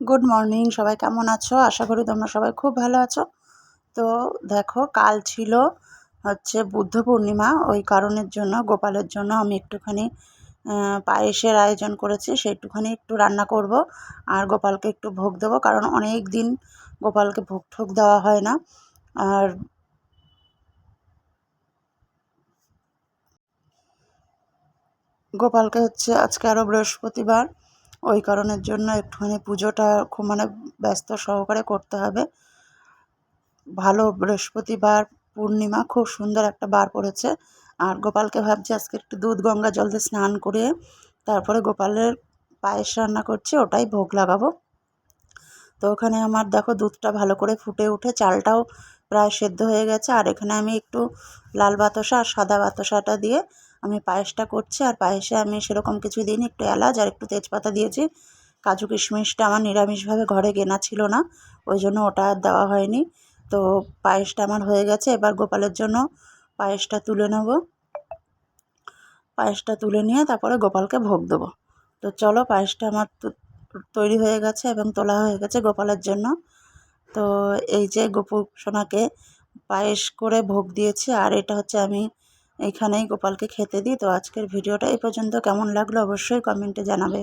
Good morning সবাই কেমন আছো? আশা করি তোমরা সবাই খুব ভালো আছো। তো দেখো, কাল ছিল হচ্ছে বুদ্ধ পূর্ণিমা, ওই কারণের জন্য, গোপালের জন্য আমি একটুখানি পায়েসের আয়োজন করেছি সেইটুখানি একটু রান্না করব, আর গোপালকে একটু ভোগ দেবো, কারণ অনেক দিন গোপালকে ভোগ ঠোক দেওয়া হয় না। আর গোপালকে হচ্ছে আজকে আরও বৃহস্পতিবার ওই কারণের জন্য একটুখানি পুজোটা খুব মানে ব্যস্ত সহকারে করতে হবে। ভালো বৃহস্পতিবার, পূর্ণিমা খুব সুন্দর একটা বার পড়েছে। আর গোপালকে ভাবছি আজকে একটু দুধ গঙ্গা জল দিয়ে স্নান করিয়ে তারপরে গোপালের পায়েস রান্না করছি, ওটাই ভোগ লাগাবো। তো ওখানে আমার দেখো দুধটা ভালো করে ফুটে উঠে, চালটাও প্রায় সেদ্ধ হয়ে গেছে। আর এখানে আমি একটু লাল বাতাসা আর সাদা বাতাসাটা দিয়ে আমি পায়েসটা করছি। আর পায়েসে আমি সেরকম কিছু দিইনি, একটু এলাচ আর একটু তেজপাতা দিয়েছি। কাজু কিশমিশটা আমার নিরামিষভাবে ঘরে কেনা ছিল না, ওই জন্য ওটা আর দেওয়া হয়নি। তো পায়েসটা আমার হয়ে গেছে। এবার গোপালের জন্য পায়েসটা তুলে নেব। পায়েসটা তুলে নিয়ে তারপরে গোপালকে ভোগ দেবো। তো চলো পায়েসটা আমার তৈরি হয়ে গেছে এবং তোলা হয়ে গেছে গোপালের জন্য। তো এই যে গোপুর সোনাকে পায়েস করে ভোগ দিয়েছি, আর এটা হচ্ছে আমি এখানেই গোপালকে খেতে দিই। তো আজকের ভিডিওটা এই পর্যন্ত। কেমন লাগল অবশ্যই কমেন্টে জানাবে।